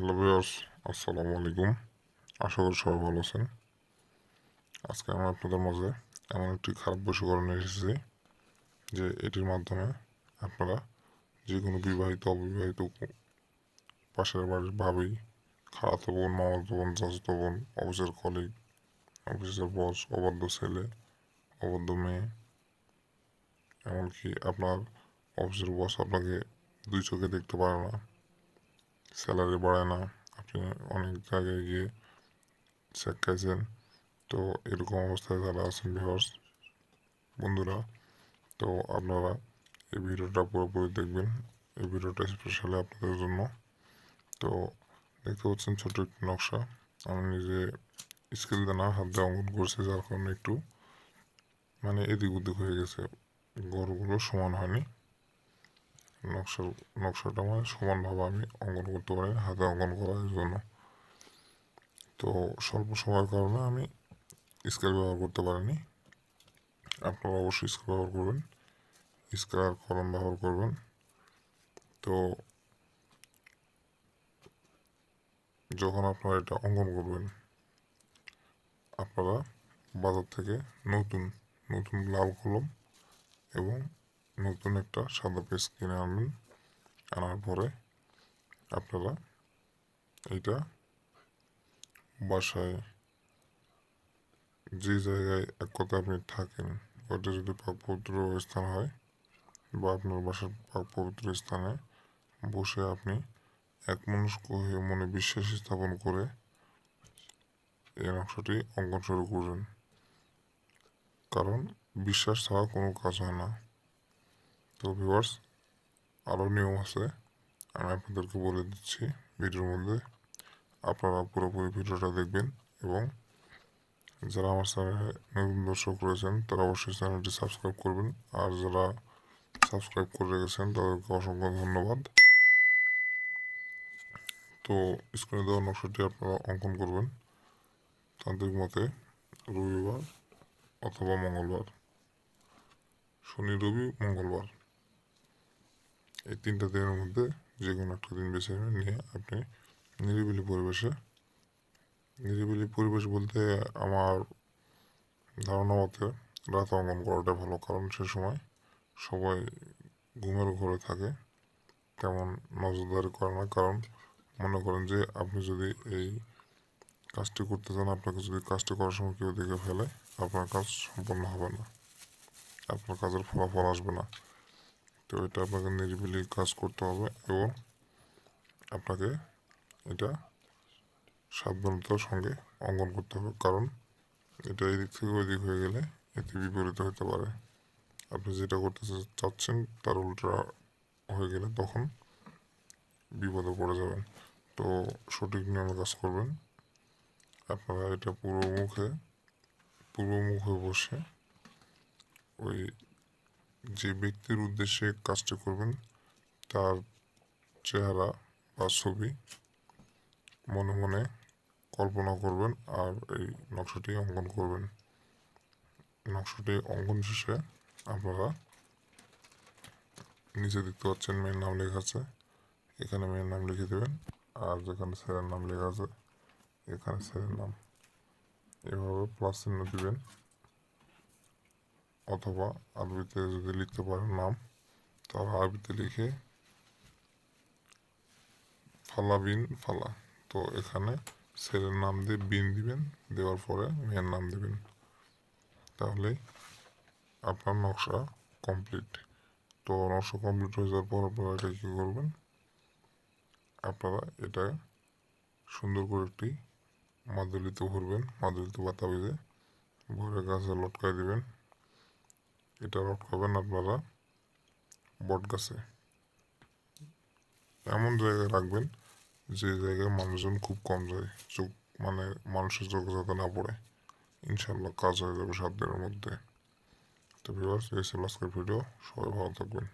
Hello viewers আসসালামু আলাইকুম আশা করি সবাই ভালো আছেন। আজকে আমি আপনাদের মাঝে এমন একটি খারাপ বশীকরণ এসেছি যে এটির মাধ্যমে আপনারা যে কোনো বিবাহিত, অবিবাহিত, পাশের বাড়ির ভাবি, খালাতো বোন, মামাতো বোন, চাচাতো বোন, অফিসের কলিগ অফিসের বস অবাধ্য ছেলে, অবাধ্য মেয়ে, এমনকি আপনার অফিসের বস আপনাকে দুই চোখে দেখতে পারে না। স্যালারি বাড়ে না। আপনি অনেক জায়গায় গিয়ে চেক খাইছেন তো এরকম অবস্থায় যারা আছেন ভিউয়ার্স বন্ধুরা, তো আপনারা এই ভিডিওটা পুরোপুরি দেখবেন। এই ভিডিওটা স্পেশালি আপনাদের জন্য। তো দেখতে পাচ্ছেন ছোট একটি নকশা। আমি নিজে স্কেল দিয়ে না, হাত দিয়ে অঙ্কন করছি, যার কারণে একটু মানে এদিক ওদিক হয়ে গেছে। ঘরগুলো সমান হয়নি। নকশার নকশাটা মানে সমানভাবে আমি অঙ্কন করতে পারি, হাতে অঙ্কন করার জন্য। তো স্বল্প সময়ের কারণে আমি স্কেল ব্যবহার করতে পারিনি। আপনারা অবশ্যই স্কেল ব্যবহার করবেন। স্কেল আর কলম ব্যবহার করবেন। তো যখন আপনারা এটা অঙ্কন করবেন, আপনারা বাজার থেকে নতুন নতুন লাল কলম এবং নতুন একটা সাদা পেজ কিনে আনবেন, আনার পরে আপনারা এটা বাসায় যে জায়গায় এক কথা আপনি থাকেন, ওটা যদি পবিত্র স্থান হয় বা আপনার বাসার পবিত্র স্থানে বসে আপনি এক মনস্ক হয়ে মনে বিশ্বাস স্থাপন করে এই নকশাটি অঙ্কন শুরু করবেন। কারণ বিশ্বাস ছাড়া কোনো কাজ হয় না। তো ভিউয়ার্স আরও নিয়ম আছে। আমি আপনাদেরকে বলে দিচ্ছি ভিডিওর মধ্যে। আপনারা পুরোপুরি ভিডিওটা দেখবেন এবং যারা আমার চ্যানেলে নতুন দর্শক রয়েছেন, তারা অবশ্যই চ্যানেলটি সাবস্ক্রাইব করবেন। আর যারা সাবস্ক্রাইব করে রেখেছেন, তাদেরকে অসংখ্য ধন্যবাদ। তো স্ক্রিনে দেওয়া নকশাটি আপনারা অঙ্কন করবেন। তান্ত্রিক মতে রবিবার অথবা মঙ্গলবার। শনি, রবি, মঙ্গলবার। এই তিনটা দিনের মধ্যে যে কোনো একটা দিন বেছে নিয়ে আপনি নিরিবিলি পরিবেশে, নিরিবিলি পরিবেশ বলতে আমার ধারণা মতে রাত অঙ্কন করাটা ভালো, কারণ সে সময় সবাই ঘুমের ঘরে থাকে, তেমন নজরদারি করে না। কারণ মনে করেন যে আপনি যদি এই কাজটি করতে চান, আপনাকে যদি কাজটি করার সময় কেউ দেখে ফেলে, আপনার কাজ সম্পন্ন হবে না, আপনার কাজের ফলাফল আসবে না। তো এটা আপনাকে নিরিবিলি কাজ করতে হবে এবং আপনাকে এটা সাবধানতার সঙ্গে অঙ্কন করতে হবে। কারণ এটা এদিক থেকে ওই দিক হয়ে গেলে এতে বিপরীত হতে পারে। আপনি যেটা করতে চাচ্ছেন তার উল্টা হয়ে গেলে তখন বিপদে পড়ে যাবেন। তো সঠিক নিয়মে কাজ করবেন। আপনারা এটা পুরো মুখে, পূর্ব মুখে বসে ওই যে ব্যক্তির উদ্দেশ্যে কাজটি করবেন, তার চেহারা বা ছবি মনে মনে কল্পনা করবেন আর এই নকশাটি অঙ্কন করবেন। নকশাটি অঙ্কন শেষে আপনারা নিচে দেখতে পাচ্ছেন মেয়ের নাম লেখা আছে, এখানে মেয়ের নাম লিখে দেবেন আর যেখানে ছেলের নাম লেখা আছে, এখানে ছেলের নাম। এভাবে প্লাস চিহ্ন দিবেন। অথবা আরবিতে যদি লিখতে পারেন নাম, তাহলে আরবিতে লিখে ফালা বিন ফালা। তো এখানে ছেলের নাম দিয়ে বিন দিবেন, দেওয়ার পরে মেয়ের নাম দিবেন। তাহলেই আপনার নকশা কমপ্লিট। তো নকশা কমপ্লিট হয়ে যাওয়ার পর আপনারা এটা কী করবেন? আপনারা এটা সুন্দর করে একটি মাদুলিতে ভরবেন, মাদুলিতে পাতা বেঁধে ভরে গাছে লটকাই দিবেন। এটা লটকাবেন আপনারা। বট গাছে। এমন জায়গায় রাখবেন যে জায়গায় মানুষজন খুব কম যায়, চোখ মানে মানুষের চোখে যাতে না পড়ে। ইনশাল্লাহ কাজ হয়ে যাবে সাত দিনের মধ্যে। তো ভিউয়ার্স, এই ছিল আজকের ভিডিও। সবাই ভালো থাকবেন।